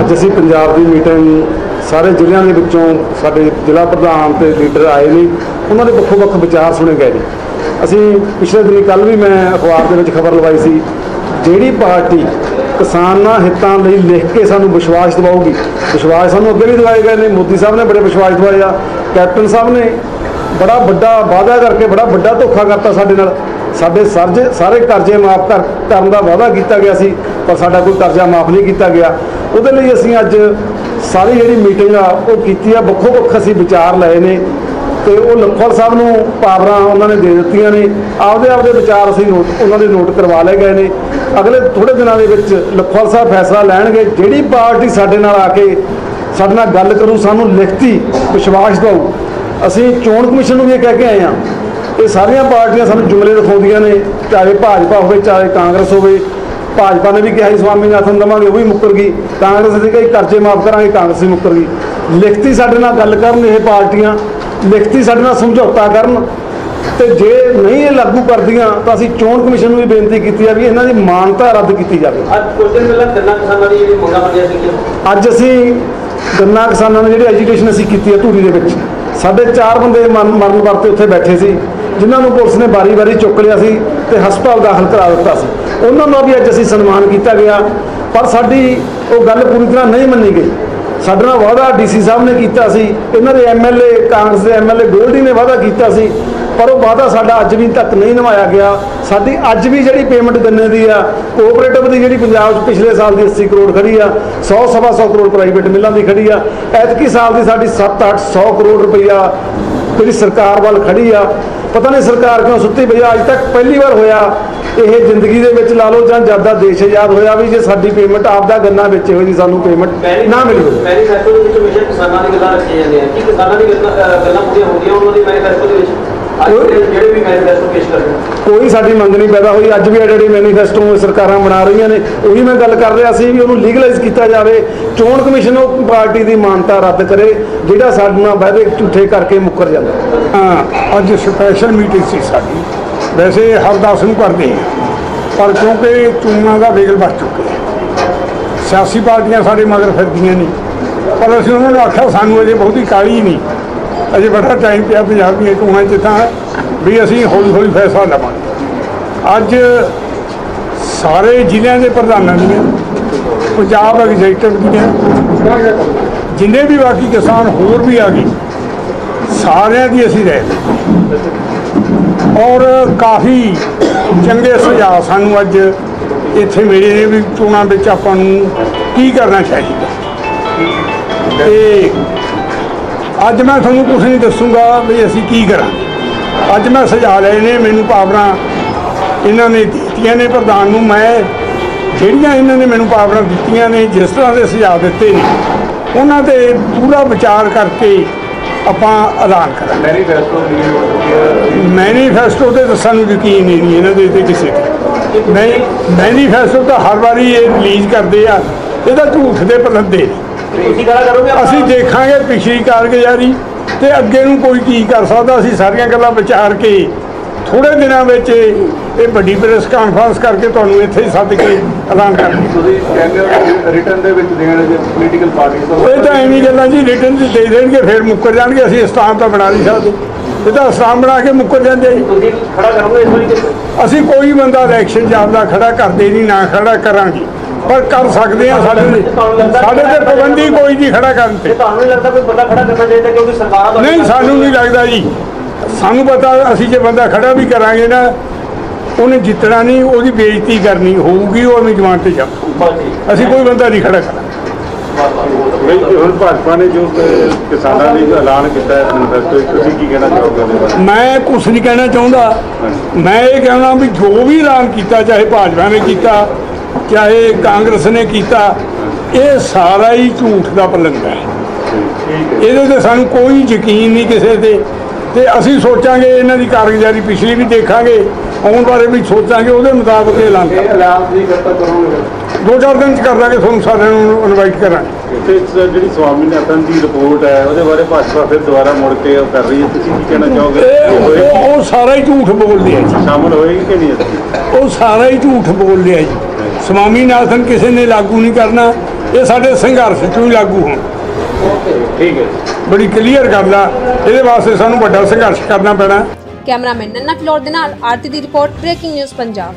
ਅੱਜ ਅਸੀਂ ਪੰਜਾਬ ਦੀ ਮੀਟਿੰਗ ਸਾਰੇ ਜ਼ਿਲ੍ਹਿਆਂ ਦੇ ਵਿੱਚੋਂ ਸਾਡੇ ਜ਼ਿਲ੍ਹਾ ਪ੍ਰਧਾਨ ਤੇ ਲੀਡਰ ਆਏ ਨੇ। ਉਹਨਾਂ ਦੇ ਵੱਖੋ ਵੱਖ ਵਿਚਾਰ ਸੁਣੇ ਗਏ ਨੇ। ਅਸੀਂ ਪਿਛਲੇ ਦਿਨੀ ਕੱਲ ਵੀ ਮੈਂ ਅਖਬਾਰ ਦੇ ਵਿੱਚ ਖਬਰ ਲਵਾਈ ਸੀ ਜਿਹੜੀ ਪਾਰਟੀ ਕਿਸਾਨਾਂ ਹਿੱਤਾਂ ਲਈ ਲਿਖ ਕੇ ਸਾਨੂੰ ਵਿਸ਼ਵਾਸ ਦਿਵਾਉਗੀ ਵਿਸ਼ਵਾਸ ਸਾਨੂੰ ਅੱਗੇ ਵੀ ਦਿਵਾਏ ਗਏ ਨੇ, ਮੋਦੀ ਸਾਹਿਬ ਨੇ ਬੜੇ ਵਿਸ਼ਵਾਸ ਦਿਵਾਏ ਆ, ਕੈਪਟਨ ਸਾਹਿਬ ਨੇ ਬੜਾ ਵੱਡਾ ਵਾਅਦਾ ਕਰਕੇ ਬੜਾ ਵੱਡਾ ਧੋਖਾ ਕਰਤਾ ਸਾਡੇ ਨਾਲ। ਸਾਡੇ ਸਰਜ, ਸਾਰੇ ਕਰਜ਼ੇ ਮਾਫ ਕਰ, ਕਰਨ ਦਾ ਵਾਅਦਾ ਕੀਤਾ ਗਿਆ ਸੀ, ਪਰ ਸਾਡਾ ਕੋਈ ਕਰਜ਼ਾ ਮਾਫ ਨਹੀਂ ਕੀਤਾ ਗਿਆ। ਉਹਦੇ ਲਈ ਅਸੀਂ ਅੱਜ ਸਾਰੀ ਜਿਹੜੀ ਮੀਟਿੰਗ ਆ, ਉਹ ਕੀਤੀ ਆ ਵੱਖੋ ਵੱਖ ਅਸੀਂ ਵਿਚਾਰ ਲਏ ਨੇ। ਤੇ ਉਹ ਲਖਵਾਲ ਸਾਹਿਬ ਨੂੰ ਪਾਵਰਾਂ ਉਹਨਾਂ ਨੇ ਦੇ ਦਿੱਤੀਆਂ ਨੇ। ਆਪਦੇ ਆਪਦੇ ਵਿਚਾਰ ਅਸੀਂ ਨੋਟ ਉਹਨਾਂ ਦੇ ਨੋਟ ਕਰਵਾ ਲਏ ਗਏ ਨੇ। ਅਗਲੇ ਥੋੜੇ ਦਿਨਾਂ ਦੇ ਵਿੱਚ ਲਖਵਾਲ ਸਾਹਿਬ ਫੈਸਲਾ ਲੈਣਗੇ। ਜਿਹੜੀ ਪਾਰਟੀ ਸਾਡੇ ਨਾਲ ਆ ਕੇ ਸਾਡੇ ਨਾਲ ਗੱਲ ਕਰੂ, ਸਾਨੂੰ ਲਿਖਤੀ ਵਿਸ਼ਵਾਸ ਦਿਵਾਊ ਅਸੀਂ ਚੋਣ ਕਮਿਸ਼ਨ ਨੂੰ ਵੀ ਇਹ ਕਹਿ ਕੇ ਆਏ ਆ ਇਹ ਸਾਰੀਆਂ ਪਾਰਟੀਆਂ ਸਾਨੂੰ ਜੁਮਲੇ ਦਿਖਾਉਂਦੀਆਂ ਨੇ, ਚਾਹੇ ਭਾਜਪਾ ਹੋਵੇ, ਚਾਹੇ ਕਾਂਗਰਸ ਹੋਵੇ। ਭਾਜਪਾ ਨੇ ਵੀ ਕਿਹਾ ਸੀ, ਸਵਾਮੀਨਾਥਨ ਦਵਾਂਗੇ, ਉਹ ਵੀ ਮੁੱਕਰ ਗਈ। ਕਾਂਗਰਸ ਨੇ ਕਹੀ ਕਰਜ਼ੇ ਮਾਫ ਕਰਾਂਗੇ, ਕਾਂਗਰਸ ਵੀ ਮੁੱਕਰ ਗਈ। ਲਿਖਤੀ ਸਾਡੇ ਨਾਲ ਗੱਲ ਕਰਨ ਇਹ ਪਾਰਟੀਆਂ। ਲਿਖਤੀ ਸਾਡੇ ਨਾਲ ਸਮਝੌਤਾ ਕਰਨ ਤੇ ਜੇ ਨਹੀਂ ਇਹ ਲਾਗੂ ਕਰਦੀਆਂ ਤਾਂ ਅਸੀਂ ਚੋਣ ਕਮਿਸ਼ਨ ਨੂੰ ਵੀ ਬੇਨਤੀ ਕੀਤੀ ਆ ਵੀ ਇਹਨਾਂ ਦੀ ਮਾਨਤਾ ਰੱਦ ਕੀਤੀ ਜਾਵੇ। ਅੱਜ ਕੁਝ ਦਿਨ ਪਹਿਲਾਂ ਗੰਨਾ ਕਿਸਾਨਾਂ ਦੀ ਜਿਹੜੀ ਮੰਗਾਂ ਮੰਗੀਆਂ ਸੀਗੀਆਂ ਅੱਜ ਅਸੀਂ ਗੰਨਾ ਕਿਸਾਨਾਂ ਨੇ ਜਿਹੜੀ ਐਜੀਟੇਸ਼ਨ ਅਸੀਂ ਕੀਤੀ ਹੈ ਧੂਰੀ ਦੇ ਵਿੱਚ। ਸਾਡੇ ਚਾਰ ਬੰਦੇ ਮਰਨ ਵਰਤੇ ਉੱਥੇ ਬੈਠੇ ਸੀ ਜਿਨ੍ਹਾਂ ਨੂੰ ਪੁਲਿਸ ਨੇ ਵਾਰੀ-ਵਾਰੀ ਚੁੱਕ ਲਿਆ ਸੀ ਤੇ ਹਸਪਤਾਲ ਦਾਖਲ ਕਰਾ ਦਿੱਤਾ ਸੀ। ਉਹਨਾਂ ਦਾ ਵੀ ਅੱਜ ਅਸੀਂ ਸਨਮਾਨ ਕੀਤਾ ਗਿਆ ਪਰ ਸਾਡੀ ਉਹ ਗੱਲ ਪੂਰੀ ਤਰ੍ਹਾਂ ਨਹੀਂ ਮੰਨੀ ਗਈ। ਸਾਡੇ ਨਾਲ ਵਾਅਦਾ ਡੀਸੀ ਸਾਹਿਬ ਨੇ ਕੀਤਾ ਸੀ, ਇਹਨਾਂ ਦੇ ਐਮਐਲਏ ਕਾਂਗਰਸ ਦੇ ਐਮਐਲਏ ਗੋਲਡੀ ਨੇ ਵਾਅਦਾ ਕੀਤਾ ਸੀ, ਪਰ ਉਹ ਵਾਅਦਾ ਸਾਡਾ ਅੱਜ ਵੀ ਤੱਕ ਨਹੀਂ ਨਿਭਾਇਆ ਗਿਆ। ਸਾਡੀ ਅੱਜ ਵੀ ਜਿਹੜੀ ਪੇਮੈਂਟ ਗੰਨੇ ਦੀ ਆ ਕੋਆਪਰੇਟਿਵ ਦੀ ਜਿਹੜੀ ਪੰਜਾਬ 'ਚ ਪਿਛਲੇ ਸਾਲ ਦੀ 80 ਕਰੋੜ ਖੜੀ ਆ 100 ਸਵਾ 100 ਕਰੋੜ ਪ੍ਰਾਈਵੇਟ ਮਿੱਲਾਂ ਦੀ ਖੜੀ ਆ, ਐਤਕੀ ਸਾਲ ਦੀ ਸਾਡੀ 7 800 ਕਰੋੜ ਰੁਪਈਆ ਜਿਹੜੀ ਸਰਕਾਰ ਵੱਲ ਖੜੀ ਆ, ਪਤਾ ਨਹੀਂ ਸਰਕਾਰ ਕਿਉਂ ਸੁੱਤੀ ਪਈ ਆ, ਅੱਜ ਤੱਕ ਪਹਿਲੀ ਵਾਰ ਹੋਇਆ ਇਹ ਜ਼ਿੰਦਗੀ ਦੇ ਵਿੱਚ ਲਾ ਲਓ ਜਾਂ ਜ਼ਿਆਦਾ ਦੇਸ਼ ਆਜ਼ਾਦ ਹੋਇਆ ਵੀ ਜੇ ਸਾਡੀ ਪੇਮੈਂਟ ਆਪਦਾ ਗੰਨਾ ਵੇਚੇ ਹੋਏ ਦੀ ਸਾਨੂੰ ਪੇਮੈਂਟ ਨਾ ਮਿਲੀ ਹੋਵੇ। ਮੈਨੀਫੈਸਟੋ ਦੇ ਵਿੱਚ ਹਮੇਸ਼ਾ ਕਿਸਾਨਾਂ ਦੀ ਗੱਲਾਂ ਰੱਖੀਆਂ ਜਾਂਦੀਆਂ ਕੀ ਕਿਸਾਨਾਂ ਦੀ ਗੱਲਾਂ ਪੂਰੀਆਂ ਹੁੰਦੀਆਂ ਉਹਨਾਂ ਦੀ ਮੈਨੀਫੈਸਟੋ ਦੇ ਵਿੱਚ? ਦੇ ਜਿਹੜੇ ਕੋਈ ਸਾਡੀ ਮੰਗ ਨਹੀਂ ਪੈਦਾ ਹੋਈ। ਅੱਜ ਵੀ ਐਡਿਟ ਮੈਨੀਫੈਸਟੋ ਸਰਕਾਰਾਂ ਬਣਾ ਰਹੀਆਂ ਨੇ ਉਹੀ ਮੈਂ ਗੱਲ ਕਰ ਰਿਹਾ ਸੀ ਵੀ ਉਹਨੂੰ ਲੀਗਲਾਈਜ਼ ਕੀਤਾ ਜਾਵੇ। ਚੋਣ ਕਮਿਸ਼ਨ ਉਹ ਪਾਰਟੀ ਦੀ ਮਾਨਤਾ ਰੱਦ ਕਰੇ ਜਿਹੜਾ ਸਾਡੇ ਨਾਲ ਵਾਅਦੇ ਝੂਠੇ ਕਰਕੇ ਮੁੱਕਰ ਜਾਂਦਾ। ਹਾਂ, ਅੱਜ ਸਪੈਸ਼ਲ ਮੀਟਿੰਗ ਸੀ ਸਾਡੀ। ਵੈਸੇ ਹਰ ਦਸ ਨੂੰ ਕਰਦੇ ਹਾਂ, ਪਰ ਕਿਉਂਕਿ ਚੋਣਾਂ ਦਾ ਵੇਗਲ ਵੱਜ ਚੁੱਕਿਆ ਸਿਆਸੀ ਪਾਰਟੀਆਂ ਸਾਡੇ ਮਗਰ ਫਿਰਦੀਆਂ ਨੇ, ਪਰ ਅਸੀਂ ਉਹਨਾਂ ਨੂੰ ਆਖਿਆ, ਸਾਨੂੰ ਅਜੇ ਬਹੁਤੀ ਕਾਲੀ ਨਹੀਂ। ਅਜੇ ਬੜਾ ਟਾਈਮ ਪਿਆ ਪੰਜਾਬ ਦੀਆਂ ਚੋਣਾਂ 'ਚ ਤਾਂ ਵੀ ਅਸੀਂ ਹੌਲੀ ਹੌਲੀ ਫੈਸਲਾ ਲਵਾਂਗੇ। ਅੱਜ ਸਾਰੇ ਜ਼ਿਲ੍ਹਿਆਂ ਦੇ ਪ੍ਰਧਾਨਾਂ ਦੀਆਂ, ਪੰਜਾਬ ਐਗਜ਼ੈਕਟਿਵ ਦੀਆਂ, ਜਿੰਨੇ ਵੀ ਬਾਕੀ ਕਿਸਾਨ ਹੋਰ ਵੀ ਆ ਗਏ, ਸਾਰਿਆਂ ਦੀ ਅਸੀਂ ਰਹਿ ਔਰ ਕਾਫੀ ਚੰਗੇ ਸੁਝਾਅ ਸਾਨੂੰ ਅੱਜ ਇੱਥੇ ਮਿਲੇ ਨੇ ਵੀ ਚੋਣਾਂ ਵਿੱਚ ਆਪਾਂ ਨੂੰ ਕੀ ਕਰਨਾ ਚਾਹੀਦਾ। ਤੇ ਅੱਜ ਮੈਂ ਤੁਹਾਨੂੰ ਕੁਝ ਨਹੀਂ ਦੱਸੂਗਾ ਵੀ ਅਸੀਂ ਕੀ ਕਰਾਂ ਅੱਜ ਮੈਂ ਸੁਝਾਅ ਲਏ ਨੇ, ਮੈਨੂੰ ਪਾਵਰਾਂ ਇਹਨਾਂ ਨੇ ਦਿੱਤੀਆਂ ਨੇ ਪ੍ਰਧਾਨ ਨੂੰ, ਮੈਂ ਜਿਹੜੀਆਂ ਇਹਨਾਂ ਨੇ ਮੈਨੂੰ ਪਾਵਰਾਂ ਦਿੱਤੀਆਂ ਨੇ, ਜਿਸ ਤਰ੍ਹਾਂ ਦੇ ਸੁਝਾਅ ਦਿੱਤੇ ਨੇ, ਉਹਨਾਂ ਤੇ ਪੂਰਾ ਵਿਚਾਰ ਕਰਕੇ ਆਪਾਂ ਐਲਾਨ ਕਰਾਂਗੇ। ਮੈਨੀਫੈਸਟੋ ਮੈਨੀਫੈਸਟੋ ਤੇ ਤਾਂ ਸਾਨੂੰ ਯਕੀਨ ਨਹੀਂ ਇਹਨਾਂ ਦੇ ਤੇ ਕਿਸੇ ਤੇ। ਮੈਂ ਮੈਨੀਫੈਸਟੋ ਤਾਂ ਹਰ ਵਾਰੀ ਇਹ ਰਿਲੀਜ਼ ਕਰਦੇ ਆ ਇਹਦਾ ਝੂਠ ਦੇ ਪਲੰਦੇ ਅਸੀਂ ਦੇਖਾਂਗੇ ਪਿਛਲੀ ਕਾਰਗੁਜ਼ਾਰੀ ਤੇ ਅੱਗੇ ਨੂੰ ਕੋਈ ਕੀ ਕਰ ਸਕਦਾ ਅਸੀਂ ਸਾਰੀਆਂ ਗੱਲਾਂ ਵਿਚਾਰ ਕੇ ਥੋੜੇ ਦਿਨਾਂ ਵਿੱਚ ਇਹ ਵੱਡੀ ਪ੍ਰੈਸ ਕਾਨਫਰੰਸ ਕਰਕੇ ਤੁਹਾਨੂੰ ਇੱਥੇ ਹੀ ਸੱਦ ਕੇ ਐਲਾਨ ਕਰਾਂਗੇ ਤੁਸੀਂ ਕਹਿੰਦੇ ਹੋ ਰਿਟਰਨ ਦੇ ਵਿੱਚ ਦੇਣ ਜੇ ਪੋਲੀਟੀਕਲ ਪਾਰਟੀ ਤੋਂ ਇਹ ਤਾਂ ਐਵੇਂ ਗੱਲਾਂ ਜੀ ਰਿਟਰਨ ਚ ਦੇ ਦੇਣਗੇ ਫਿਰ ਮੁੱਕਰ ਜਾਣਗੇ ਅਸੀਂ ਸਟਾਮ ਤਾਂ ਬਣਾ ਨਹੀਂ ਸਕਦੇ। ਇਹ ਤਾਂ ਸਟਾਮ ਬਣਾ ਕੇ ਮੁੱਕਰ ਜਾਂਦੇ ਤੁਸੀਂ ਖੜਾ ਕਰੋਗੇ ਇਸ ਵਾਰੀ ਅਸੀਂ ਕੋਈ ਬੰਦਾ ਇਲੈਕਸ਼ਨ ਜਾਬਦਾ ਖੜਾ ਕਰਦੇ ਨਹੀਂ ਨਾ ਖੜਾ ਕਰਾਂਗੇ। ਪਰ ਕਰ ਸਕਦੇ ਆ ਸਾਡੇ ਸਾਡੇ ਤੇ ਪਾਬੰਦੀ ਕੋਈ ਨਹੀਂ ਖੜਾ ਕਰਨ ਤੇ। ਤੁਹਾਨੂੰ ਨਹੀਂ ਲੱਗਦਾ ਕੋਈ ਬੰਦਾ ਖੜਾ ਕਰਨਾ ਚਾਹੀਦਾ ਕਿਉਂਕਿ ਸਰਕਾਰਾਂ ਨਹੀਂ ਸਾਨੂੰ ਨਹੀਂ ਲੱਗਦਾ ਜੀ। ਸਾਨੂੰ ਪਤਾ ਅਸੀਂ ਜੇ ਬੰਦਾ ਖੜਾ ਵੀ ਕਰਾਂਗੇ ਨਾ ਉਹਨੇ ਜਿੱਤਣਾ ਨਹੀਂ ਉਹਦੀ ਬੇਇੱਜ਼ਤੀ ਕਰਨੀ ਹੋਊਗੀ ਉਹ ਐਵੇਂ ਜਵਾਨ ਤੇ ਜਾਊ। ਅਸੀਂ ਕੋਈ ਬੰਦਾ ਨਹੀਂ ਖੜਾ ਕਰਾਂਗੇ। ਹੁਣ ਭਾਜਪਾ ਨੇ ਜੋ ਕਿਸਾਨਾਂ ਲਈ ਐਲਾਨ ਕੀਤਾ ਹੈ ਮੈਨੀਫੈਸਟੋ ਤੁਸੀਂ ਕੀ ਕਹਿਣਾ ਚਾਹੋਗੇ ਉਹਦੇ ਬਾਰੇ? ਮੈਂ ਕੁਝ ਨਹੀਂ ਕਹਿਣਾ ਚਾਹੁੰਦਾ। ਮੈਂ ਇਹ ਕਹਿਣਾ ਵੀ ਜੋ ਵੀ ਐਲਾਨ ਕੀਤਾ ਚਾਹੇ ਭਾਜਪਾ ਨੇ ਕੀਤਾ ਚਾਹੇ ਕਾਂਗਰਸ ਨੇ ਕੀਤਾ ਇਹ ਸਾਰਾ ਹੀ ਝੂਠ ਦਾ ਪਲੰਗਾ ਹੈ। ਇਹਦੇ ਤੇ ਸਾਨੂੰ ਕੋਈ ਯਕੀਨ ਨਹੀਂ ਕਿਸੇ ਤੇ। ਤੇ ਅਸੀਂ ਸੋਚਾਂਗੇ ਇਹਨਾਂ ਦੀ ਕਾਰਗੁਜ਼ਾਰੀ ਪਿਛਲੀ ਵੀ ਦੇਖਾਂਗੇ ਆਉਣ ਬਾਰੇ ਵੀ ਸੋਚਾਂਗੇ ਉਹਦੇ ਮੁਤਾਬਕ ਇਹ ਐਲਾਨ ਕਰੋਗੇ। ਦੋ ਚਾਰ ਦਿਨ ਚ ਕਰ ਦਾਂਗੇ ਤੁਹਾਨੂੰ ਸਾਰਿਆਂ ਨੂੰ ਇਨਵਾਈਟ ਕਰਾਂਗੇ। ਤੇ ਜਿਹੜੀ ਸਵਾਮੀਨਾਥਨ ਦੀ ਰਿਪੋਰਟ ਹੈ ਉਹਦੇ ਬਾਰੇ ਭਾਜਪਾ ਫਿਰ ਦੁਬਾਰਾ ਮੁੜ ਕੇ ਉਹ ਕਰ ਰਹੀ ਹੈ ਤੁਸੀਂ ਕੀ ਕਹਿਣਾ ਚਾਹੋਗੇ? ਉਹ- ਸਾਰਾ ਹੀ ਝੂਠ ਬੋਲਦੇ ਆ ਜੀ। ਸ਼ਾਮਲ ਹੋਏਗੀ ਕਿ ਨਹੀਂ ਉਹ ਸਾਰਾ ਹੀ ਝੂਠ ਬੋਲਦੇ ਆ ਜੀ। ਸਵਾਮੀਨਾਥਨ ਕਿਸੇ ਨੇ ਲਾਗੂ ਨਹੀਂ ਕਰਨਾ ਇਹ ਸਾਡੇ ਸੰਘਰਸ਼ ਚੋਂ ਹੀ ਲਾਗੂ ਹੋਣ। ਠੀਕ ਹੈ ਬੜੀ ਕਲੀਅਰ ਗੱਲ ਆ। ਇਹਦੇ ਵਾਸਤੇ ਸਾਨੂੰ ਵੱਡਾ ਸੰਘਰਸ਼ ਕਰਨਾ ਪੈਣਾ। ਕੈਮਰਾਮੈਨ ਨੰਨਾ ਫਲੋਰ ਦੇ ਨਾਲ ਆਰਤੀ ਦੀ ਰਿਪੋਰਟ ਬ੍ਰੇਕਿੰਗ ਨਿਊਜ਼ ਪੰਜਾਬ।